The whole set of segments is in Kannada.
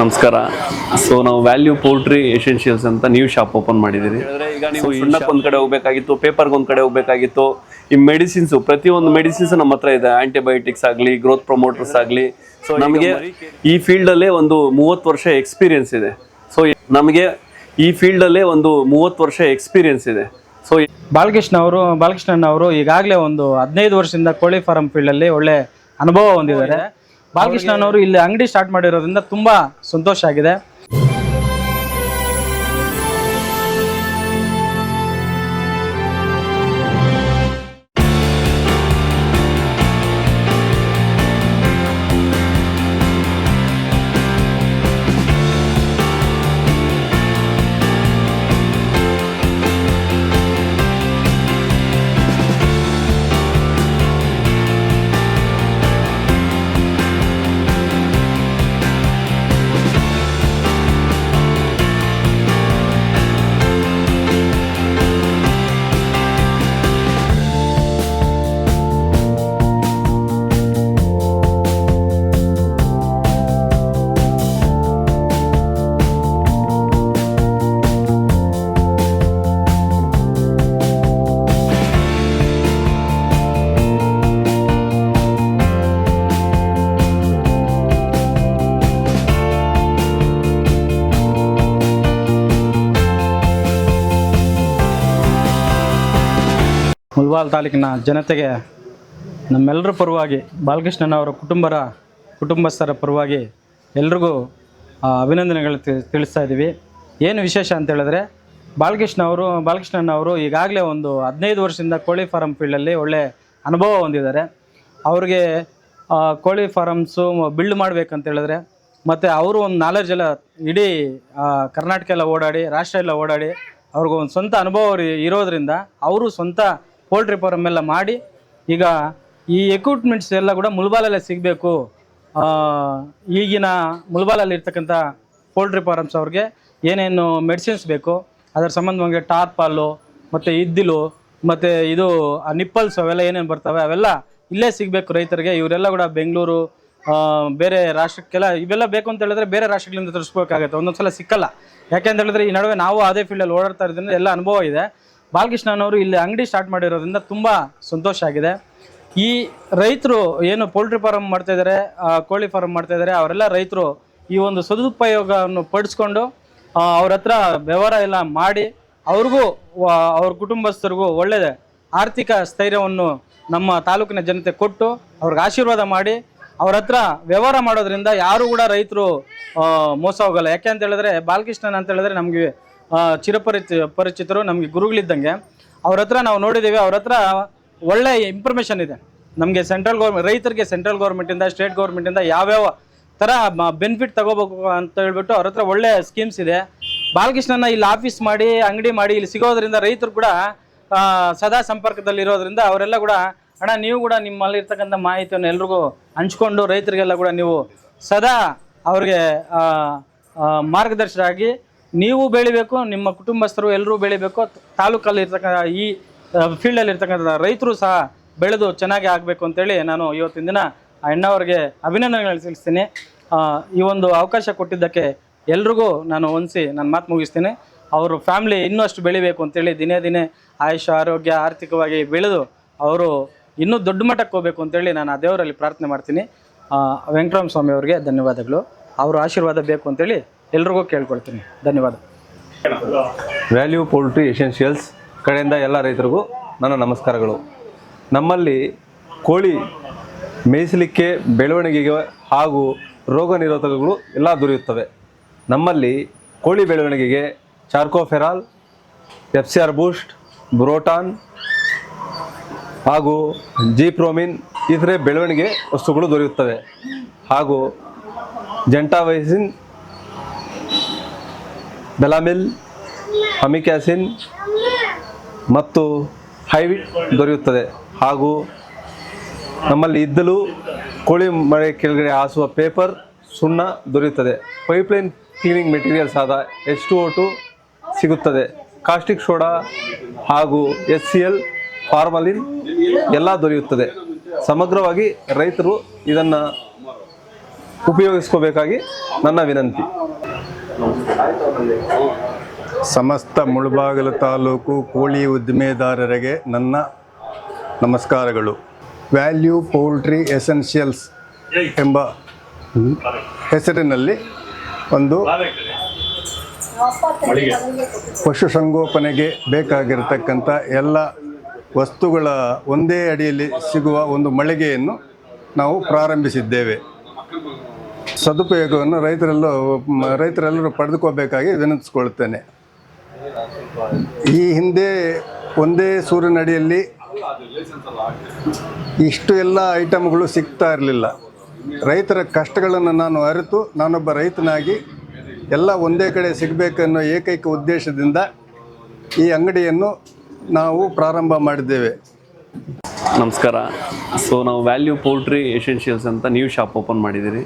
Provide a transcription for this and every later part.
ನಮಸ್ಕಾರ. ಸೊ ನಾವು ವ್ಯಾಲ್ಯೂ ಪೋಲ್ಟ್ರಿ ಎಸೆನ್ಷಿಯಲ್ಸ್ ಅಂತ ನ್ಯೂ ಶಾಪ್ ಓಪನ್ ಮಾಡಿದ್ದೀರಿ. ಈಗ ನೀವು ಸುಣ್ಣಕ್ಕೆ ಒಂದ್ ಕಡೆ ಹೋಗ್ಬೇಕಾಗಿತ್ತು ಪೇಪರ್ಗೆ ಒಂದು ಕಡೆ ಹೋಗ್ಬೇಕಾಗಿತ್ತು. ಈ ಮೆಡಿಸಿನ್ಸ್ ಪ್ರತಿಯೊಂದು ಮೆಡಿಸಿನ್ಸ್ ನಮ್ಮ ಹತ್ರ ಇದೆ. ಆಂಟಿಬಯೋಟಿಕ್ಸ್ ಆಗಲಿ ಗ್ರೋತ್ ಪ್ರಮೋಟರ್ಸ್ ಆಗಲಿ. ಸೊ ನಮಗೆ ಈ ಫೀಲ್ಡ್ ಅಲ್ಲೇ ಒಂದು ಮೂವತ್ತು ವರ್ಷ ಎಕ್ಸ್ಪೀರಿಯನ್ಸ್ ಇದೆ. ಸೊ ನಮಗೆ ಈ ಫೀಲ್ಡ್ ಅಲ್ಲೇ ಒಂದು ಮೂವತ್ತು ವರ್ಷ ಎಕ್ಸ್ಪೀರಿಯನ್ಸ್ ಇದೆ. ಸೊ ಬಾಲಕೃಷ್ಣ ಅವರು ಬಾಲಕೃಷ್ಣನ್ ಅವರು ಈಗಾಗಲೇ ಒಂದು ಹದಿನೈದು ವರ್ಷದಿಂದ ಕೋಳಿ ಫಾರಂ ಫೀಲ್ಡಲ್ಲಿ ಒಳ್ಳೆ ಅನುಭವ ಹೊಂದಿದ್ದಾರೆ. ಬಾಲಕೃಷ್ಣನ್ ಅವರು ಇಲ್ಲಿ ಅಂಗಡಿ ಸ್ಟಾರ್ಟ್ ಮಾಡಿರೋದ್ರಿಂದ ತುಂಬಾ ಸಂತೋಷ ಆಗಿದೆ. ಮುಲ್ಬಾಲ್ ತಾಲೂಕಿನ ಜನತೆಗೆ ನಮ್ಮೆಲ್ಲರ ಪರವಾಗಿ ಬಾಲಕೃಷ್ಣನವರ ಕುಟುಂಬರ ಕುಟುಂಬಸ್ಥರ ಪರವಾಗಿ ಎಲ್ರಿಗೂ ಅಭಿನಂದನೆಗಳು ತಿಳಿಸ್ತಾ ಇದ್ದೀವಿ. ಏನು ವಿಶೇಷ ಅಂತ ಹೇಳಿದ್ರೆ, ಬಾಲಕೃಷ್ಣ ಅವರು, ಬಾಲಕೃಷ್ಣನ್ ಅವರು ಈಗಾಗಲೇ ಒಂದು ಹದಿನೈದು ವರ್ಷದಿಂದ ಕೋಳಿ ಫಾರಂ ಫೀಲ್ಡಲ್ಲಿ ಒಳ್ಳೆ ಅನುಭವ ಹೊಂದಿದ್ದಾರೆ. ಅವ್ರಿಗೆ ಕೋಳಿ ಫಾರಮ್ಸು ಬಿಲ್ಡ್ ಮಾಡ್ಬೇಕಂತ ಹೇಳಿದ್ರೆ, ಮತ್ತು ಅವರು ಒಂದು ನಾಲೆಡ್ಜ್ ಎಲ್ಲ ಇಡೀ ಕರ್ನಾಟಕ ಎಲ್ಲ ಓಡಾಡಿ, ರಾಷ್ಟ್ರ ಎಲ್ಲ ಓಡಾಡಿ, ಅವ್ರಿಗೊಂದು ಸ್ವಂತ ಅನುಭವ ಇರೋದ್ರಿಂದ, ಅವರು ಸ್ವಂತ ಪೋಲ್ಟ್ರಿ ಫಾರಮ್ ಎಲ್ಲ ಮಾಡಿ, ಈಗ ಈ ಎಕ್ವಿಪ್ಮೆಂಟ್ಸ್ ಎಲ್ಲ ಕೂಡ ಮುಲ್ಬಾಲಲ್ಲೇ ಸಿಗಬೇಕು. ಈಗಿನ ಮುಲ್ಬಾಲಲ್ಲಿ ಇರ್ತಕ್ಕಂಥ ಪೋಲ್ಟ್ರಿ ಫಾರಮ್ಸ್ ಅವ್ರಿಗೆ ಏನೇನು ಮೆಡಿಸಿನ್ಸ್ ಬೇಕು, ಅದರ ಸಂಬಂಧವಾಗಿ ಟಾರ್ಪಾಲು ಮತ್ತು ಇದ್ದಿಲು, ಮತ್ತು ಇದು ನಿಪ್ಪಲ್ಸ್ ಅವೆಲ್ಲ ಏನೇನು ಬರ್ತವೆ, ಅವೆಲ್ಲ ಇಲ್ಲೇ ಸಿಗಬೇಕು ರೈತರಿಗೆ. ಇವರೆಲ್ಲ ಕೂಡ ಬೆಂಗಳೂರು ಬೇರೆ ರಾಷ್ಟ್ರಕ್ಕೆಲ್ಲ ಇವೆಲ್ಲ ಬೇಕು ಅಂತ ಹೇಳಿದ್ರೆ ಬೇರೆ ರಾಷ್ಟ್ರಗಳಿಂದ ತರಿಸ್ಬೇಕಾಗತ್ತೆ. ಒಂದೊಂದ್ಸಲ ಸಿಕ್ಕಲ್ಲ. ಯಾಕೆಂತ ಹೇಳಿದ್ರೆ ಈ ನಡುವೆ ನಾವು ಅದೇ ಫೀಲ್ಡಲ್ಲಿ ಓಡಾಡ್ತಾ ಇರೋದ್ರಿಂದ ಎಲ್ಲ ಅನುಭವ ಇದೆ. ಬಾಲಕೃಷ್ಣನ್ ಅವರು ಇಲ್ಲಿ ಅಂಗಡಿ ಸ್ಟಾರ್ಟ್ ಮಾಡಿರೋದ್ರಿಂದ ತುಂಬ ಸಂತೋಷ ಆಗಿದೆ. ಈ ರೈತರು ಏನು ಪೋಲ್ಟ್ರಿ ಫಾರಮ್ ಮಾಡ್ತಾ ಇದ್ದಾರೆ ಕೋಳಿ ಫಾರಮ್ ಮಾಡ್ತಾ ಇದ್ದಾರೆ ಅವರೆಲ್ಲ ರೈತರು ಈ ಒಂದು ಸದುಪಯೋಗವನ್ನು ಪಡಿಸ್ಕೊಂಡು ಅವ್ರ ಹತ್ರ ವ್ಯವಹಾರ ಎಲ್ಲ ಮಾಡಿ, ಅವ್ರಿಗೂ ಅವ್ರ ಕುಟುಂಬಸ್ಥರಿಗೂ ಒಳ್ಳೆಯ ಆರ್ಥಿಕ ಸ್ಥೈರ್ಯವನ್ನು ನಮ್ಮ ತಾಲೂಕಿನ ಜನತೆ ಕೊಟ್ಟು, ಅವ್ರಿಗೆ ಆಶೀರ್ವಾದ ಮಾಡಿ, ಅವ್ರ ಹತ್ರ ವ್ಯವಹಾರ ಮಾಡೋದ್ರಿಂದ ಯಾರು ಕೂಡ ರೈತರು ಮೋಸ ಹೋಗಲ್ಲ. ಯಾಕೆ ಅಂತ ಹೇಳಿದ್ರೆ, ಬಾಲಕೃಷ್ಣನ್ ಅಂತ ಹೇಳಿದ್ರೆ ನಮಗೆ ಚಿರಪರಿಚಿ, ಪರಿಚಿತರು, ನಮಗೆ ಗುರುಗಳಿದ್ದಂಗೆ, ಅವ್ರ ಹತ್ರ ನಾವು ನೋಡಿದ್ದೀವಿ ಅವ್ರ ಹತ್ರ ಒಳ್ಳೆ ಇನ್ಫಾರ್ಮೇಷನ್ ಇದೆ. ನಮಗೆ ಸೆಂಟ್ರಲ್ ಗೌರ್ಮೆಂಟ್ ರೈತರಿಗೆ ಸೆಂಟ್ರಲ್ ಗೌರ್ಮೆಂಟಿಂದ ಸ್ಟೇಟ್ ಗೌರ್ಮೆಂಟಿಂದ ಯಾವ್ಯಾವ ಥರ ಬೆನಿಫಿಟ್ ತಗೋಬೇಕು ಅಂತ ಹೇಳ್ಬಿಟ್ಟು ಅವ್ರ ಹತ್ರ ಒಳ್ಳೆ ಸ್ಕೀಮ್ಸ್ ಇದೆ. ಬಾಲಕೃಷ್ಣನ ಇಲ್ಲಿ ಆಫೀಸ್ ಮಾಡಿ, ಅಂಗಡಿ ಮಾಡಿ, ಇಲ್ಲಿ ಸಿಗೋದ್ರಿಂದ ರೈತರು ಕೂಡ ಸದಾ ಸಂಪರ್ಕದಲ್ಲಿರೋದ್ರಿಂದ ಅವರೆಲ್ಲ ಕೂಡ, ಅಣ್ಣ, ನೀವು ಕೂಡ ನಿಮ್ಮಲ್ಲಿರ್ತಕ್ಕಂಥ ಮಾಹಿತಿಯನ್ನು ಎಲ್ರಿಗೂ ಹಂಚ್ಕೊಂಡು ರೈತರಿಗೆಲ್ಲ ಕೂಡ ನೀವು ಸದಾ ಅವ್ರಿಗೆ ಮಾರ್ಗದರ್ಶಕರಾಗಿ ನೀವು ಬೆಳಿಬೇಕು, ನಿಮ್ಮ ಕುಟುಂಬಸ್ಥರು ಎಲ್ಲರೂ ಬೆಳಿಬೇಕು, ತಾಲೂಕಲ್ಲಿ ಇರ್ತಕ್ಕಂಥ ಈ ಫೀಲ್ಡಲ್ಲಿ ಇರ್ತಕ್ಕಂಥ ರೈತರು ಸಹ ಬೆಳೆದು ಚೆನ್ನಾಗಿ ಆಗಬೇಕು ಅಂತೇಳಿ ನಾನು ಇವತ್ತಿನ ದಿನ ಆ ಅಣ್ಣವ್ರಿಗೆ ಅಭಿನಂದನೆಗಳು ತಿಳಿಸ್ತೀನಿ ಈ ಒಂದು ಅವಕಾಶ ಕೊಟ್ಟಿದ್ದಕ್ಕೆ ಎಲ್ರಿಗೂ ನಾನು ಹೊಂದಿಸಿ ನನ್ನ ಮಾತು ಮುಗಿಸ್ತೀನಿ. ಅವರು ಫ್ಯಾಮಿಲಿ ಇನ್ನಷ್ಟು ಬೆಳಿಬೇಕು ಅಂತೇಳಿ ದಿನೇ ದಿನೇ ಆಯುಷ ಆರೋಗ್ಯ, ಆರ್ಥಿಕವಾಗಿ ಬೆಳೆದು ಅವರು ಇನ್ನೂ ದೊಡ್ಡ ಮಟ್ಟಕ್ಕೆ ಹೋಗ್ಬೇಕು ಅಂತೇಳಿ ನಾನು ಆ ದೇವರಲ್ಲಿ ಪ್ರಾರ್ಥನೆ ಮಾಡ್ತೀನಿ. ವೆಂಕಟರಾಮ ಸ್ವಾಮಿ ಅವರಿಗೆ ಧನ್ಯವಾದಗಳು. ಅವರ ಆಶೀರ್ವಾದ ಬೇಕು ಅಂತೇಳಿ ಎಲ್ರಿಗೂ ಕೇಳ್ಕೊಳ್ತೀನಿ. ಧನ್ಯವಾದ. ವ್ಯಾಲ್ಯೂ ಪೋಲ್ಟ್ರಿ ಎಸೆನ್ಷಿಯಲ್ಸ್ ಕಡೆಯಿಂದ ಎಲ್ಲ ರೈತರಿಗೂ ನನ್ನ ನಮಸ್ಕಾರಗಳು. ನಮ್ಮಲ್ಲಿ ಕೋಳಿ ಮೇಯಿಸಲಿಕ್ಕೆ ಬೆಳವಣಿಗೆಗೆ ಹಾಗೂ ರೋಗ ನಿರೋಧಕಗಳು ಎಲ್ಲ ದೊರೆಯುತ್ತವೆ. ನಮ್ಮಲ್ಲಿ ಕೋಳಿ ಬೆಳವಣಿಗೆಗೆ ಚಾರ್ಕೋಫೆರಾಲ್ ಎಫ್ ಸಿ ಆರ್ ಬೂಸ್ಟ್, ಬ್ರೋಟಾನ್ ಹಾಗೂ ಜೀಪ್ರೋಮಿನ್ ಇತರೆ ಬೆಳವಣಿಗೆ ವಸ್ತುಗಳು ದೊರೆಯುತ್ತವೆ. ಹಾಗೂ ಜಂಟಾವೈಸಿನ್ ಬೆಲಾಮಿಲ್ ಅಮಿಕ್ಯಾಸಿನ್ ಮತ್ತು ಹೈವಿಟ್ ದೊರೆಯುತ್ತದೆ. ಹಾಗೂ ನಮ್ಮಲ್ಲಿ ಇದ್ದಲು ಕೋಳಿ ಮಳೆ ಕೆಳಗಡೆ ಹಾಸುವ ಪೇಪರ್ ಸುಣ್ಣ ದೊರೆಯುತ್ತದೆ. ಪೈಪ್ಲೈನ್ ಕ್ಲೀನಿಂಗ್ ಮೆಟೀರಿಯಲ್ಸ್ ಆದ ಎಚ್ ಟು ಸಿಗುತ್ತದೆ. ಕಾಸ್ಟಿಕ್ ಸೋಡಾ ಹಾಗೂ ಎಸ್ ಸಿ ಎಲ್ ಫಾರ್ಮಲಿನ್ ಎಲ್ಲ ದೊರೆಯುತ್ತದೆ. ಸಮಗ್ರವಾಗಿ ರೈತರು ಇದನ್ನು ಉಪಯೋಗಿಸ್ಕೋಬೇಕಾಗಿ ನನ್ನ ವಿನಂತಿ. ಸಮಸ್ತ ಮುಳಬಾಗಿಲು ತಾಲೂಕು ಕೋಳಿ ಉದ್ದಿಮೆದಾರರಿಗೆ ನನ್ನ ನಮಸ್ಕಾರಗಳು. ವ್ಯಾಲ್ಯೂ ಪೌಲ್ಟ್ರಿ ಎಸೆನ್ಷಿಯಲ್ಸ್ ಎಂಬ ಹೆಸರಿನಲ್ಲಿ ಒಂದು ಪಶುಸಂಗೋಪನೆಗೆ ಬೇಕಾಗಿರತಕ್ಕಂಥ ಎಲ್ಲ ವಸ್ತುಗಳ ಒಂದೇ ಅಡಿಯಲ್ಲಿ ಸಿಗುವ ಒಂದು ಮಳಿಗೆಯನ್ನು ನಾವು ಪ್ರಾರಂಭಿಸಿದ್ದೇವೆ. ಸದುಪಯೋಗವನ್ನು ರೈತರೆಲ್ಲೂ ರೈತರೆಲ್ಲರೂ ಪಡೆದುಕೋಬೇಕಾಗಿ ವಿನಂತಿಸ್ಕೊಳ್ತೇನೆ. ಈ ಹಿಂದೆ ಒಂದೇ ಸೂರ್ಯನಡಿಯಲ್ಲಿ ಇಷ್ಟು ಎಲ್ಲ ಐಟಮ್ಗಳು ಸಿಗ್ತಾ ಇರಲಿಲ್ಲ. ರೈತರ ಕಷ್ಟಗಳನ್ನು ನಾನು ಅರಿತು, ನಾನೊಬ್ಬ ರೈತನಾಗಿ ಎಲ್ಲ ಒಂದೇ ಕಡೆ ಸಿಗಬೇಕನ್ನೋ ಏಕೈಕ ಉದ್ದೇಶದಿಂದ ಈ ಅಂಗಡಿಯನ್ನು ನಾವು ಪ್ರಾರಂಭ ಮಾಡಿದ್ದೇವೆ. ನಮಸ್ಕಾರ. ಸೊ ನಾವು ವ್ಯಾಲ್ಯೂ ಪೌಲ್ಟ್ರಿ ಎಸೆನ್ಷಿಯಲ್ಸ್ ಅಂತ ನ್ಯೂ ಶಾಪ್ ಓಪನ್ ಮಾಡಿದ್ದೀರಿ.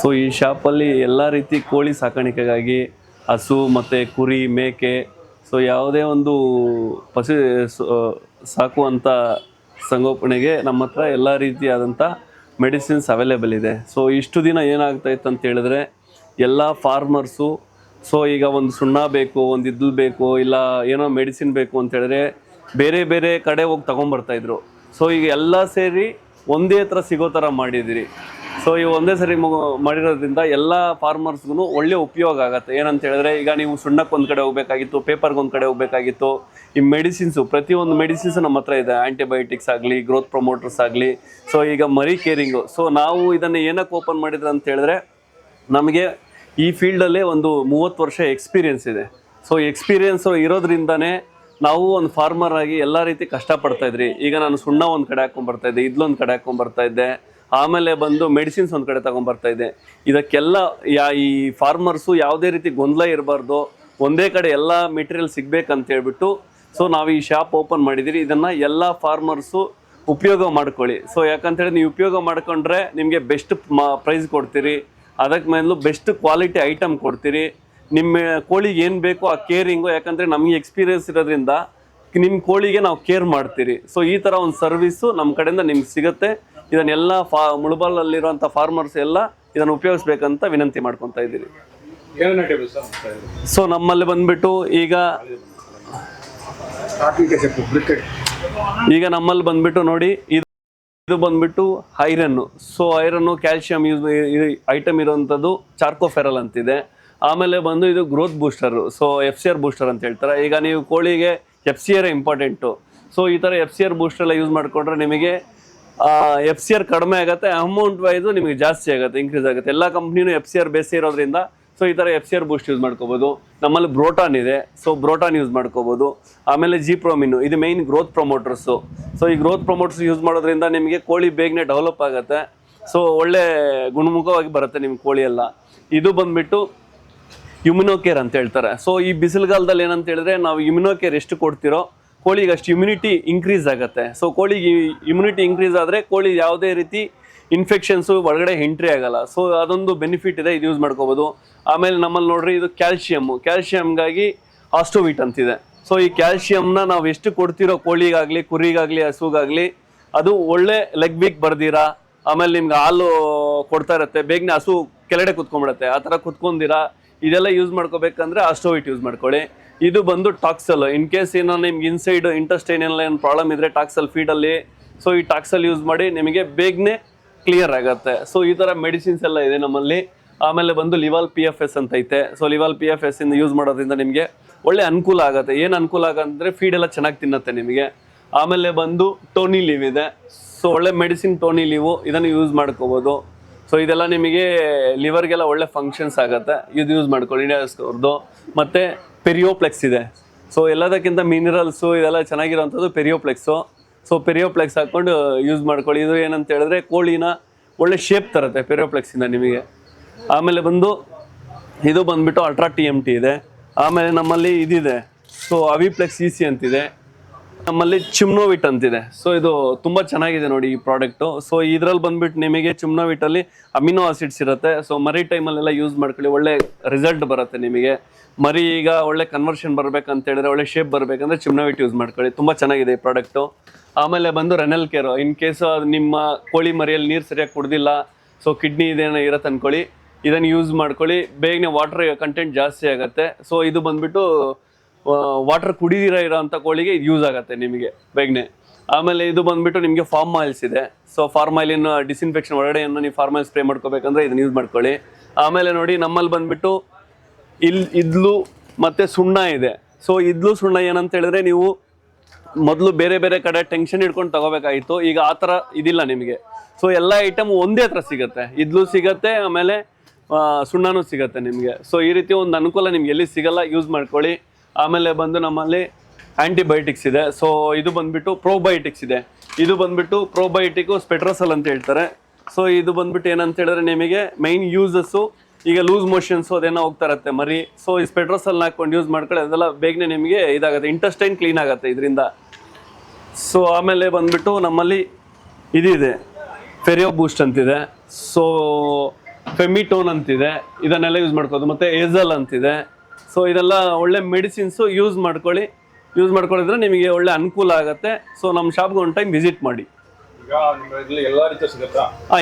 ಸೊ ಈ ಶಾಪಲ್ಲಿ ಎಲ್ಲ ರೀತಿ ಕೋಳಿ ಸಾಕಾಣಿಕೆಗಾಗಿ ಹಸು ಮತ್ತು ಕುರಿ, ಮೇಕೆ ಸೊ ಯಾವುದೇ ಒಂದು ಪಶು ಸಾಕುವಂಥ ಸಂಗೋಪಣೆಗೆ ನಮ್ಮ ಹತ್ರ ಎಲ್ಲ ರೀತಿಯಾದಂಥ ಮೆಡಿಸಿನ್ಸ್ ಅವೈಲೇಬಲ್ ಇದೆ. ಸೊ ಇಷ್ಟು ದಿನ ಏನಾಗ್ತಾಯಿತ್ತು ಅಂತ ಹೇಳಿದ್ರೆ, ಎಲ್ಲ ಫಾರ್ಮರ್ಸು ಸೊ ಈಗ ಒಂದು ಸುಣ್ಣ ಬೇಕು, ಒಂದು ಇದ್ಲು ಬೇಕು, ಇಲ್ಲ ಏನೋ ಮೆಡಿಸಿನ್ ಬೇಕು ಅಂತ ಹೇಳಿದ್ರೆ ಬೇರೆ ಬೇರೆ ಕಡೆ ಹೋಗಿ ತೊಗೊಂಬರ್ತಾಯಿದ್ರು ಸೊ ಈಗ ಎಲ್ಲ ಸೇರಿ ಒಂದೇ ಹತ್ರ ಸಿಗೋ ಥರ ಮಾಡಿದಿರಿ ಸೊ ಈ ಒಂದೇ ಸರಿ ಮಾಡಿರೋದ್ರಿಂದ ಎಲ್ಲ ಫಾರ್ಮರ್ಸ್ಗೂ ಒಳ್ಳೆ ಉಪಯೋಗ ಆಗುತ್ತೆ. ಏನಂತ ಹೇಳಿದ್ರೆ, ಈಗ ನೀವು ಸುಣ್ಣಕ್ಕೆ ಒಂದು ಕಡೆ ಹೋಗ್ಬೇಕಾಗಿತ್ತು ಪೇಪರ್ಗೆ ಒಂದು ಕಡೆ ಹೋಗ್ಬೇಕಾಗಿತ್ತು, ಈ ಮೆಡಿಸಿನ್ಸು ಪ್ರತಿಯೊಂದು ಮೆಡಿಸಿನ್ಸ್ ನಮ್ಮ ಹತ್ರ ಇದೆ. ಆ್ಯಂಟಿಬಯೋಟಿಕ್ಸ್ ಆಗಲಿ ಗ್ರೋತ್ ಪ್ರಮೋಟರ್ಸ್ ಆಗಲಿ. ಸೊ ಈಗ ಮರಿ ಕೇರಿಂಗು ಸೊ ನಾವು ಇದನ್ನು ಏನಕ್ಕೆ ಓಪನ್ ಮಾಡಿದ್ರೆ ಅಂತ ಹೇಳಿದ್ರೆ, ನಮಗೆ ಈ ಫೀಲ್ಡಲ್ಲೇ ಒಂದು ಮೂವತ್ತು ವರ್ಷ ಎಕ್ಸ್ಪೀರಿಯನ್ಸ್ ಇದೆ. ಸೊ ಎಕ್ಸ್ಪೀರಿಯೆನ್ಸು ಇರೋದ್ರಿಂದನೇ ನಾವು ಒಂದು ಫಾರ್ಮರ್ ಆಗಿ ಎಲ್ಲ ರೀತಿ ಕಷ್ಟಪಡ್ತಾ ಇದ್ರಿ. ಈಗ ನಾನು ಸುಣ್ಣ ಒಂದು ಕಡೆ ಹಾಕೊಂಡ್ಬರ್ತಾ ಇದ್ದೆ, ಇದ್ಲೊಂದು ಕಡೆ ಹಾಕೊಂಡ್ಬರ್ತಾ ಇದ್ದೆ. ಆಮೇಲೆ ಬಂದು ಮೆಡಿಸಿನ್ಸ್ ಒಂದು ಕಡೆ ತಗೊಂಡ್ಬರ್ತಾ ಇದೆ. ಇದಕ್ಕೆಲ್ಲ ಯಾ ಈ ಫಾರ್ಮರ್ಸು ಯಾವುದೇ ರೀತಿ ಗೊಂದಲ ಇರಬಾರ್ದು. ಒಂದೇ ಕಡೆ ಎಲ್ಲ ಮೆಟೀರಿಯಲ್ ಸಿಗ್ಬೇಕಂತ ಹೇಳ್ಬಿಟ್ಟು, ಸೊ ನಾವು ಈ ಶಾಪ್ ಓಪನ್ ಮಾಡಿದಿರಿ ಇದನ್ನು ಎಲ್ಲ ಫಾರ್ಮರ್ಸು ಉಪಯೋಗ ಮಾಡ್ಕೊಳ್ಳಿ. ಸೊ ಯಾಕಂತೇಳಿ ನೀವು ಉಪಯೋಗ ಮಾಡ್ಕೊಂಡ್ರೆ ನಿಮಗೆ ಬೆಸ್ಟ್ ಪ್ರೈಸ್ ಕೊಡ್ತೀರಿ. ಅದಕ್ಕೆ ಮೇಲೂ ಬೆಸ್ಟ್ ಕ್ವಾಲಿಟಿ ಐಟಮ್ ಕೊಡ್ತೀರಿ. ನಿಮ್ಮ ಕೋಳಿಗೆ ಏನು ಬೇಕೋ ಆ ಕೇರಿಂಗು, ಯಾಕಂದರೆ ನಮಗೆ ಎಕ್ಸ್ಪೀರಿಯನ್ಸ್ ಇರೋದ್ರಿಂದ ನಿಮ್ಮ ಕೋಳಿಗೆ ನಾವು ಕೇರ್ ಮಾಡ್ತೀರಿ. ಸೊ ಈ ಥರ ಒಂದು ಸರ್ವಿಸು ನಮ್ಮ ಕಡೆಯಿಂದ ನಿಮ್ಗೆ ಸಿಗುತ್ತೆ. ಇದನ್ನೆಲ್ಲ ಫಾ ಮುಳುಬಾಲಲ್ಲಿರುವಂಥ ಫಾರ್ಮರ್ಸ್ ಎಲ್ಲ ಇದನ್ನು ಉಪಯೋಗಿಸ್ಬೇಕಂತ ವಿನಂತಿ ಮಾಡ್ಕೊತಾ ಇದ್ದೀರಿ. ಸೊ ನಮ್ಮಲ್ಲಿ ಬಂದ್ಬಿಟ್ಟು ಈಗ ಈಗ ನಮ್ಮಲ್ಲಿ ಬಂದ್ಬಿಟ್ಟು ನೋಡಿ ಇದು ಇದು ಬಂದ್ಬಿಟ್ಟು iron. So iron calcium use item ಇರುವಂಥದ್ದು ಚಾರ್ಕೋಫೆರಲ್ ಅಂತಿದೆ. ಆಮೇಲೆ ಬಂದು ಇದು growth booster so F C R booster ಅಂತ ಹೇಳ್ತಾರೆ. ಈಗ ನೀವು ಕೋಳಿಗೆ F C R important. So, ಈ ಥರ ಎಫ್ ಸಿ ಆರ್ ಬೂಸ್ಟ್ ಎಲ್ಲ ಯೂಸ್ ಮಾಡಿಕೊಂಡ್ರೆ ನಿಮಗೆ ಎಫ್ ಸಿ ಆರ್ ಕಡಿಮೆ ಆಗುತ್ತೆ ಅಮೌಂಟ್ ವೈಸು ನಿಮಗೆ ಜಾಸ್ತಿ ಆಗುತ್ತೆ ಇನ್ಕ್ರೀಸ್ ಆಗುತ್ತೆ. ಎಲ್ಲ ಕಂಪ್ನಿನೂ ಎಫ್ ಸಿ ಆರ್ ಬೇಸಿ ಇರೋದ್ರಿಂದ, ಸೊ, ಈ ಥರ F C R boost use ಮಾಡ್ಕೋಬೋದು. ನಮ್ಮಲ್ಲಿ ಬ್ರೋಟಾನ್ ಇದೆ, ಸೊ ಬ್ರೋಟಾನ್ ಯೂಸ್ ಮಾಡ್ಕೋಬೋದು. ಆಮೇಲೆ ಜಿ ಪ್ರೋಮಿನು ಇದು ಮೇಯ್ನ್ ಗ್ರೋತ್ ಪ್ರೊಮೋಟರ್ಸು ಸೊ, ಈ ಗ್ರೋತ್ ಪ್ರಮೋಟರ್ಸ್ ಯೂಸ್ ಮಾಡೋದ್ರಿಂದ ನಿಮಗೆ ಕೋಳಿ ಬೇಗನೆ ಡೆವಲಪ್ ಆಗುತ್ತೆ. ಸೊ, ಒಳ್ಳೆ ಗುಣಮುಖವಾಗಿ ಬರುತ್ತೆ ನಿಮ್ಮ ಕೋಳಿ ಎಲ್ಲ ಇದು ಬಂದ್ಬಿಟ್ಟು ಇಮ್ಯುನೋಕೇರ್ ಅಂತ ಹೇಳ್ತಾರೆ. ಸೊ ಈ ಬಿಸಿಲುಗಾಲದಲ್ಲಿ ಏನಂತ ಹೇಳಿದ್ರೆ, ನಾವು ಇಮ್ಯುನೋಕೇರ್ ಎಷ್ಟು ಕೊಡ್ತಿರೋ, ಕೋಳಿಗೆ ಅಷ್ಟು ಇಮ್ಯುನಿಟಿ ಇನ್ಕ್ರೀಸ್ ಆಗುತ್ತೆ. ಸೊ ಕೋಳಿಗೆ ಇಮ್ಯುನಿಟಿ ಇನ್ಕ್ರೀಸ್ ಆದರೆ ಕೋಳಿ ಯಾವುದೇ ರೀತಿ ಇನ್ಫೆಕ್ಷನ್ಸು ಒಳಗಡೆ ಎಂಟ್ರಿ ಆಗಲ್ಲ. ಸೊ ಅದೊಂದು ಬೆನಿಫಿಟ್ ಇದೆ, ಇದು ಯೂಸ್ ಮಾಡ್ಕೋಬೋದು. ಆಮೇಲೆ ನಮ್ಮಲ್ಲಿ ನೋಡ್ರಿ, ಇದು ಕ್ಯಾಲ್ಶಿಯಮ್ಮು ಕ್ಯಾಲ್ಶಿಯಮ್ಗಾಗಿ ಆಸ್ಟೋವಿಟ್ ಅಂತಿದೆ ಸೊ ಈ ಕ್ಯಾಲ್ಶಿಯಮ್ನ ನಾವು ಎಷ್ಟು ಕೊಡ್ತಿರೋ ಕೋಳಿಗಾಗಲಿ, ಕುರಿಗಾಗಲಿ, ಹಸುಗಾಗಲಿ, ಅದು ಒಳ್ಳೆ ಲೆಗ್ ವೀಕ್ ಬರ್ದಿರಾ, ಆಮೇಲೆ ನಿಮ್ಗೆ ಹಾಲು ಕೊಡ್ತಾ ಇರುತ್ತೆ, ಬೇಗನೆ ಹಸು ಕೆಳಗಡೆ ಕುತ್ಕೊಂಡ್ಬಿಡುತ್ತೆ, ಆ ಥರ ಕುತ್ಕೊಂಡಿರಾ ಇದೆಲ್ಲ ಯೂಸ್ ಮಾಡ್ಕೋಬೇಕಂದ್ರೆ ಅಸ್ಟೋವಿಟ್ ಯೂಸ್ ಮಾಡ್ಕೊಳ್ಳಿ. ಇದು ಬಂದು ಟಾಕ್ಸಲ್ ಇನ್ ಕೇಸ್ ಏನೋ ನಿಮ್ಗೆ ಇನ್ಸೈಡ್ ಇಂಟ್ರೆಸ್ಟ್ ಏನೆಲ್ಲ ಏನು ಪ್ರಾಬ್ಲಮ್ ಇದ್ರೆ ಟಾಕ್ಸಲ್ ಫೀಡಲ್ಲಿ ಸೊ ಈ ಟಾಕ್ಸಲ್ ಯೂಸ್ ಮಾಡಿ ನಿಮಗೆ ಬೇಗನೆ ಕ್ಲಿಯರ್ ಆಗುತ್ತೆ. ಸೊ ಈ ಥರ ಮೆಡಿಸಿನ್ಸ್ ಎಲ್ಲ ಇದೆ ನಮ್ಮಲ್ಲಿ. ಆಮೇಲೆ ಬಂದು ಲಿವಾಲ್ ಪಿ ಎಫ್ ಎಸ್ ಅಂತ ಐತೆ. ಸೊ ಲಿವಾಲ್ ಪಿ ಎಫ್ ಎಸ್ ಇಂದ ಯೂಸ್ ಮಾಡೋದ್ರಿಂದ ನಿಮಗೆ ಒಳ್ಳೆ ಅನುಕೂಲ ಆಗುತ್ತೆ. ಏನು ಅನುಕೂಲ ಆಗಂದ್ರೆ ಫೀಡ್ ಎಲ್ಲ ಚೆನ್ನಾಗಿ ತಿನ್ನತ್ತೆ ನಿಮಗೆ. ಆಮೇಲೆ ಬಂದು ಟೋನಿ ಲೀವ್ ಇದೆ. ಸೊ ಒಳ್ಳೆ ಮೆಡಿಸಿನ್ ಟೋನಿ ಲೀವು ಇದನ್ನು ಯೂಸ್ ಮಾಡ್ಕೋಬೋದು. ಸೊ ಇದೆಲ್ಲ ನಿಮಗೆ ಲಿವರ್ಗೆಲ್ಲ ಒಳ್ಳೆ ಫಂಕ್ಷನ್ಸ್ ಆಗುತ್ತೆ. ಇದು ಯೂಸ್ ಮಾಡ್ಕೊಳ್ಳಿ ಅವ್ರದ್ದು ಮತ್ತು ಪೆರಿಯೋಪ್ಲೆಕ್ಸ್ ಇದೆ. ಸೊ ಎಲ್ಲದಕ್ಕಿಂತ ಮಿನರಲ್ಸು ಇದೆಲ್ಲ ಚೆನ್ನಾಗಿರೋಂಥದ್ದು ಪೆರಿಯೋಪ್ಲೆಕ್ಸು ಸೊ ಪೆರಿಯೋಪ್ಲೆಕ್ಸ್ ಹಾಕ್ಕೊಂಡು ಯೂಸ್ ಮಾಡ್ಕೊಳ್ಳಿ. ಇದು ಏನಂತ ಹೇಳಿದ್ರೆ ಕೋಳಿನ ಒಳ್ಳೆ ಶೇಪ್ ತರುತ್ತೆ ಪೆರಿಯೋಪ್ಲೆಕ್ಸಿಂದ ನಿಮಗೆ. ಆಮೇಲೆ ಬಂದು ಇದು ಬಂದ್ಬಿಟ್ಟು ಅಲ್ಟ್ರಾ ಟಿ ಎಂ ಟಿ ಇದೆ. ಆಮೇಲೆ ನಮ್ಮಲ್ಲಿ ಇದಿದೆ. ಸೊ ಅವಿಪ್ಲೆಕ್ಸ್ ಇ ಸಿ ಅಂತಿದೆ. ನಮ್ಮಲ್ಲಿ ಚಿಮ್ನೋವಿಟ್ ಅಂತಿದೆ. ಸೊ ಇದು ತುಂಬ ಚೆನ್ನಾಗಿದೆ ನೋಡಿ ಈ ಪ್ರಾಡಕ್ಟು ಸೊ ಇದ್ರಲ್ಲಿ ಬಂದ್ಬಿಟ್ಟು ನಿಮಗೆ ಚಿಮ್ನೋವಿಟಲ್ಲಿ ಅಮಿನೋ ಆಸಿಡ್ಸ್ ಇರುತ್ತೆ. ಸೊ ಮರಿ ಟೈಮಲ್ಲೆಲ್ಲ ಯೂಸ್ ಮಾಡ್ಕೊಳ್ಳಿ. ಒಳ್ಳೆ ರಿಸಲ್ಟ್ ಬರುತ್ತೆ ನಿಮಗೆ. ಮರಿ ಈಗ ಒಳ್ಳೆ ಕನ್ವರ್ಷನ್ ಬರಬೇಕಂತ ಹೇಳಿದ್ರೆ, ಒಳ್ಳೆ ಶೇಪ್ ಬರಬೇಕಂದ್ರೆ ಚಿಮ್ನೋವಿಟ್ ಯೂಸ್ ಮಾಡ್ಕೊಳ್ಳಿ. ತುಂಬ ಚೆನ್ನಾಗಿದೆ ಈ ಪ್ರಾಡಕ್ಟು ಆಮೇಲೆ ಬಂದು ರೆನಲ್ ಕೇರು ಇನ್ ಕೇಸ್ ನಿಮ್ಮ ಕೋಳಿ ಮರಿಯಲ್ಲಿ ನೀರು ಸರಿಯಾಗಿ ಕುಡ್ದಿಲ್ಲ ಸೊ ಕಿಡ್ನಿ ಇದೇನೋ ಇರತ್ತೆ ಅನ್ಕೊಳ್ಳಿ. ಇದನ್ನು ಯೂಸ್ ಮಾಡ್ಕೊಳ್ಳಿ. ಬೇಗನೆ ವಾಟರ್ ಕಂಟೆಂಟ್ ಜಾಸ್ತಿ ಆಗುತ್ತೆ. ಸೊ ಇದು ಬಂದ್ಬಿಟ್ಟು ವಾಟರ್ ಕುಡಿದಿರ ಇರೋಂಥ ಕೋಳಿಗೆ ಇದು ಯೂಸ್ ಆಗುತ್ತೆ ನಿಮಗೆ ಬೇಗನೆ. ಆಮೇಲೆ ಇದು ಬಂದ್ಬಿಟ್ಟು ನಿಮಗೆ ಫಾರ್ಮ್ ಆಯಿಲ್ಸ್ ಇದೆ. ಸೊ ಫಾರ್ಮ್ ಡಿಸ್ಇನ್ಫೆಕ್ಷನ್ ಒಳಗಡೆಯನ್ನು ನೀವು ಫಾರ್ಮ್ ಆಯಿಲ್ ಸ್ಪ್ರೇ ಮಾಡ್ಕೋಬೇಕಂದ್ರೆ ಇದನ್ನ ಯೂಸ್ ಮಾಡ್ಕೊಳ್ಳಿ. ಆಮೇಲೆ ನೋಡಿ, ನಮ್ಮಲ್ಲಿ ಬಂದ್ಬಿಟ್ಟು ಇಲ್ಲಿ ಇದ್ಲು ಮತ್ತು ಸುಣ್ಣ ಇದೆ. ಸೊ ಇದ್ಲು ಸುಣ್ಣ ಏನಂತ ಹೇಳಿದ್ರೆ ನೀವು ಮೊದಲು ಬೇರೆ ಬೇರೆ ಕಡೆ ಟೆನ್ಷನ್ ಹಿಡ್ಕೊಂಡು ತಗೋಬೇಕಾಗಿತ್ತು. ಈಗ ಆ ಥರ ಇದಿಲ್ಲ ನಿಮಗೆ. ಸೊ ಎಲ್ಲ ಐಟಮ್ ಒಂದೇ ಹತ್ರ ಸಿಗುತ್ತೆ. ಇದ್ಲು ಸಿಗುತ್ತೆ, ಆಮೇಲೆ ಸುಣ್ಣನೂ ಸಿಗುತ್ತೆ ನಿಮಗೆ. ಸೊ ಈ ರೀತಿ ಒಂದು ಅನುಕೂಲ ನಿಮ್ಗೆ ಎಲ್ಲಿ ಸಿಗಲ್ಲ ಯೂಸ್ ಮಾಡ್ಕೊಳ್ಳಿ. ಆಮೇಲೆ ಬಂದು ನಮ್ಮಲ್ಲಿ ಆಂಟಿಬಯೋಟಿಕ್ಸ್ ಇದೆ. ಸೊ ಇದು ಬಂದ್ಬಿಟ್ಟು ಪ್ರೋಬಯೋಟಿಕ್ಸ್ ಇದೆ. ಇದು ಬಂದ್ಬಿಟ್ಟು ಪ್ರೋಬಯೋಟಿಕ್ಕು ಸ್ಪೆಟ್ರಸಲ್ ಅಂತ ಹೇಳ್ತಾರೆ. ಸೊ ಇದು ಬಂದ್ಬಿಟ್ಟು ಏನಂತ ಹೇಳಿದ್ರೆ ನಿಮಗೆ ಮೈನ್ ಯೂಸಸ್ಸು ಈಗ ಲೂಸ್ ಮೋಷನ್ಸು ಅದೇನೋ ಹೋಗ್ತಾ ಇರತ್ತೆ ಮರಿ. ಸೊ ಈ ಸ್ಪೆಟ್ರಸಲ್ ಹಾಕೊಂಡು ಯೂಸ್ ಮಾಡ್ಕೊಳ್ಳಿ, ಅದೆಲ್ಲ ಬೇಗನೆ ನಿಮಗೆ ಇದಾಗುತ್ತೆ. ಇಂಟೆಸ್ಟೈನ್ ಕ್ಲೀನ್ ಆಗುತ್ತೆ ಇದರಿಂದ. ಸೊ ಆಮೇಲೆ ಬಂದ್ಬಿಟ್ಟು ನಮ್ಮಲ್ಲಿ ಇದಿದೆ. ಫೆರಿಯೋ ಬೂಸ್ಟ್ ಅಂತಿದೆ. ಸೊ ಫೆಮಿಟೋನ್ ಅಂತಿದೆ. ಇದನ್ನೆಲ್ಲ ಯೂಸ್ ಮಾಡ್ಕೋದು ಮತ್ತು ಏಝಲ್ ಅಂತಿದೆ. ಸೊ ಇದೆಲ್ಲ ಒಳ್ಳೆ ಮೆಡಿಸಿನ್ಸು ಯೂಸ್ ಮಾಡ್ಕೊಳ್ಳಿ. ಯೂಸ್ ಮಾಡ್ಕೊಳ್ಳಿದ್ರೆ ನಿಮಗೆ ಒಳ್ಳೆ ಅನುಕೂಲ ಆಗುತ್ತೆ. ಸೊ ನಮ್ಮ ಶಾಪ್ಗೆ ಒಂದು ಟೈಮ್ ವಿಸಿಟ್ ಮಾಡಿ.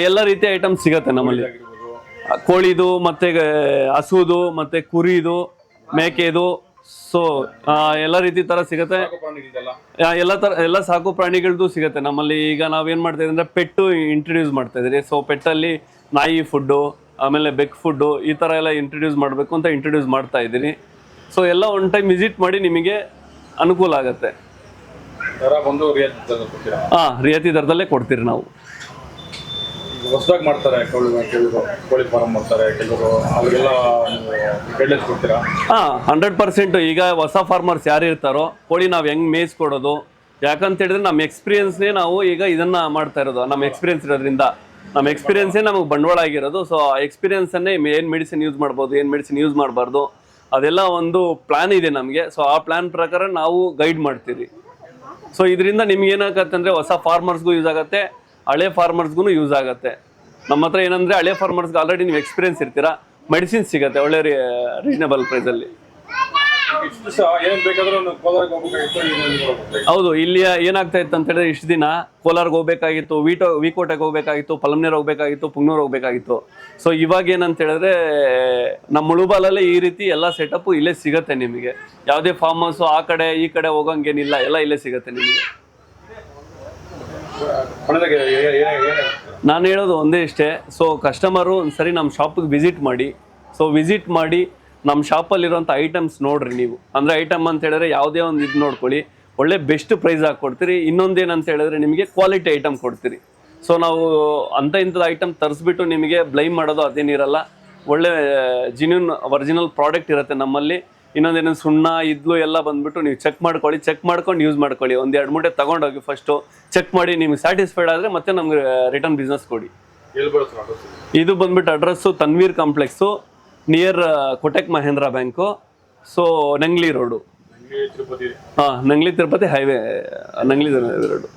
ಎಲ್ಲಾ ರೀತಿಯ ಐಟಮ್ ಸಿಗುತ್ತೆ ನಮ್ಮಲ್ಲಿ. ಕೋಳಿದು ಮತ್ತೆ ಹಸುದು ಮತ್ತೆ ಕುರಿದು ಮೇಕೆದು. ಸೊ ಎಲ್ಲ ರೀತಿ ತರ ಸಿಗುತ್ತೆ. ಎಲ್ಲ ತರ ಎಲ್ಲ ಸಾಕು ಪ್ರಾಣಿಗಳದ್ದು ಸಿಗುತ್ತೆ ನಮ್ಮಲ್ಲಿ. ಈಗ ನಾವೇನ್ ಮಾಡ್ತಾ ಇದ್ರೆ ಅಂದ್ರೆ ಪೆಟ್ಟು ಇಂಟ್ರೊಡ್ಯೂಸ್ ಮಾಡ್ತಾ ಇದ್ದೀರಿ ಸೊ ಪೆಟ್ಟಲ್ಲಿ ನಾಯಿ ಫುಡ್ಡು ಆಮೇಲೆ ಬೆಕ್ ಫುಡ್ಡು ಈ ಥರ ಎಲ್ಲ ಇಂಟ್ರೊಡ್ಯೂಸ್ ಮಾಡಬೇಕು ಅಂತ ಇಂಟ್ರಡ್ಯೂಸ್ ಮಾಡ್ತಾ ಇದ್ದೀನಿ. ಸೊ ಎಲ್ಲ ಒನ್ ಟೈಮ್ ವಿಸಿಟ್ ಮಾಡಿ ನಿಮಗೆ ಅನುಕೂಲ ಆಗುತ್ತೆ. ಹಾಂ ರಿಯಾಯಿತಿ ದರದಲ್ಲೇ ಕೊಡ್ತೀರಿ? ನಾವು. ಈಗ ಹೊಸದಾಗಿ ಮಾಡ್ತಾರೆ ಕೋಳಿ ಕೋಳಿ ಫಾರ್ಮ್ ಮಾಡ್ತಾರೆ ಕೆಲವರು ಅವ್ರಿಗೆಲ್ಲ ಗೈಡ್ಲೈನ್ಸ್ ಕೊಡ್ತೀರಾ? ಹಾಂ ಹಂಡ್ರೆಡ್ ಪರ್ಸೆಂಟ್ ಈಗ ಹೊಸ ಫಾರ್ಮರ್ಸ್ ಯಾರು ಇರ್ತಾರೋ ಕೋಳಿ ನಾವು ಹೆಂಗ್ ಮೇಯಿಸ್ಕೊಡೋದು ಯಾಕಂತ ಹೇಳಿದ್ರೆ ನಮ್ಮ ಎಕ್ಸ್ಪೀರಿಯನ್ಸ್ನೇ ನಾವು ಈಗ ಇದನ್ನ ಮಾಡ್ತಾ ಇರೋದು ನಮ್ಮ ಎಕ್ಸ್ಪೀರಿಯನ್ಸ್ ಇರೋದ್ರಿಂದ. ನಮ್ಮ ಎಕ್ಸ್ಪೀರಿಯನ್ಸೇ ನಮಗೆ ಬಂಡವಾಳ ಆಗಿರೋದು. ಸೊ ಆ ಎಕ್ಸ್ಪೀರಿಯನ್ಸನ್ನೇ ಏನು ಮೆಡಿಸಿನ್ ಯೂಸ್ ಮಾಡ್ಬೋದು, ಏನು ಮೆಡಿಸಿನ್ ಯೂಸ್ ಮಾಡಬಾರ್ದು, ಅದೆಲ್ಲ ಒಂದು ಪ್ಲಾನ್ ಇದೆ ನಮಗೆ. ಸೊ ಆ ಪ್ಲಾನ್ ಪ್ರಕಾರ ನಾವು ಗೈಡ್ ಮಾಡ್ತೀವಿ ಸೊ ಇದರಿಂದ ನಿಮ್ಗೆ ಏನಾಗತ್ತೆ ಅಂದರೆ ಹೊಸ ಫಾರ್ಮರ್ಸ್ಗೂ ಯೂಸ್ ಆಗುತ್ತೆ, ಹಳೆ ಫಾರ್ಮರ್ಸ್ಗೂ ಯೂಸ್ ಆಗುತ್ತೆ. ನಮ್ಮ ಹತ್ರ ಏನಂದರೆ ಹಳೆ ಫಾರ್ಮರ್ಸ್ಗೆ ಆಲ್ರೆಡಿ ನೀವು ಎಕ್ಸ್ಪೀರಿಯನ್ಸ್ ಇರ್ತೀರಾ ಮೆಡಿಸಿನ್ ಸಿಗುತ್ತೆ, ಒಳ್ಳೆ ರೀಸನಬಲ್ ಪ್ರೈಸಲ್ಲಿ ಹೌದು ಇಲ್ಲಿ ಏನಾಗ್ತಾ ಇತ್ತು ಅಂತ ಹೇಳಿದ್ರೆ ಇಷ್ಟು ದಿನ ಕೋಲಾರ್ಗೆ ಹೋಗ್ಬೇಕಾಗಿತ್ತು ವೀಟೋ ವಿಕೋಟೆಗೆ ಹೋಗ್ಬೇಕಾಗಿತ್ತು ಪಲಮ್ನೇರ್ ಹೋಗ್ಬೇಕಾಗಿತ್ತು ಪುಂಗ್ನೂರ್ ಹೋಗ್ಬೇಕಾಗಿತ್ತು. ಸೊ ಇವಾಗ ಏನಂತ ಹೇಳಿದ್ರೆ ನಮ್ಮ ಮುಳುಬಾಲಲ್ಲೇ ಈ ರೀತಿ ಎಲ್ಲ ಸೆಟಪ್ ಇಲ್ಲೇ ಸಿಗತ್ತೆ ನಿಮಗೆ. ಯಾವುದೇ ಫಾರ್ಮ್ ಹೌಸು ಆ ಕಡೆ ಈ ಕಡೆ ಹೋಗಂಗೇನಿಲ್ಲ ಎಲ್ಲ ಇಲ್ಲೇ ಸಿಗತ್ತೆ ನಿಮಗೆ. ನಾನು ಹೇಳೋದು ಒಂದೇ ಇಷ್ಟೇ. ಸೊ ಕಸ್ಟಮರು ಒಂದ್ಸರಿ ನಮ್ಮ ಶಾಪಿಗೆ ವಿಸಿಟ್ ಮಾಡಿ. ಸೊ ವಿಸಿಟ್ ಮಾಡಿ ನಮ್ಮ ಶಾಪಲ್ಲಿರುವಂಥ ಐಟಮ್ಸ್ ನೋಡ್ರಿ ನೀವು. ಅಂದರೆ ಐಟಮ್ ಅಂತ ಹೇಳಿದ್ರೆ ಯಾವುದೇ ಒಂದು ಇದು ನೋಡ್ಕೊಳ್ಳಿ. ಒಳ್ಳೆ ಬೆಸ್ಟ್ ಪ್ರೈಸ್ ಹಾಕಿ ಕೊಡ್ತೀರಿ. ಇನ್ನೊಂದೇನಂತ ಹೇಳಿದ್ರೆ ನಿಮಗೆ ಕ್ವಾಲಿಟಿ ಐಟಮ್ ಕೊಡ್ತೀರಿ. ಸೊ ನಾವು ಅಂಥ ಇಂಥದ್ದು ಐಟಮ್ ತರಿಸ್ಬಿಟ್ಟು ನಿಮಗೆ ಬ್ಲೈಮ್ ಮಾಡೋದು ಅದೇನಿರಲ್ಲ ಒಳ್ಳೆ ಜಿನ್ಯೂನ್ ಒರಿಜಿನಲ್ ಪ್ರಾಡಕ್ಟ್ ಇರುತ್ತೆ ನಮ್ಮಲ್ಲಿ. ಇನ್ನೊಂದೇನು ಸುಣ್ಣ ಇದ್ಲು ಎಲ್ಲ ಬಂದ್ಬಿಟ್ಟು ನೀವು ಚೆಕ್ ಮಾಡ್ಕೊಳ್ಳಿ. ಚೆಕ್ ಮಾಡ್ಕೊಂಡು ಯೂಸ್ ಮಾಡ್ಕೊಳ್ಳಿ. ಒಂದು ಎರಡು ಮೂಟೆ ತೊಗೊಂಡೋಗಿ ಫಸ್ಟು ಚೆಕ್ ಮಾಡಿ ನಿಮ್ಗೆ ಸ್ಯಾಟಿಸ್ಫೈಡ್ ಆದರೆ ಮತ್ತೆ ನಮ್ಗೆ ರಿಟರ್ನ್ ಬಿಸ್ನೆಸ್ ಕೊಡಿ. ಇದು ಬಂದ್ಬಿಟ್ಟು address Tanveer complex near Kotak Mahindra bank so Nangli road ಹಾಂ ನಂಗ್ಲಿ ತಿರುಪತಿ ಹೈವೇ ನಂಗ್ಲಿ ರೋಡು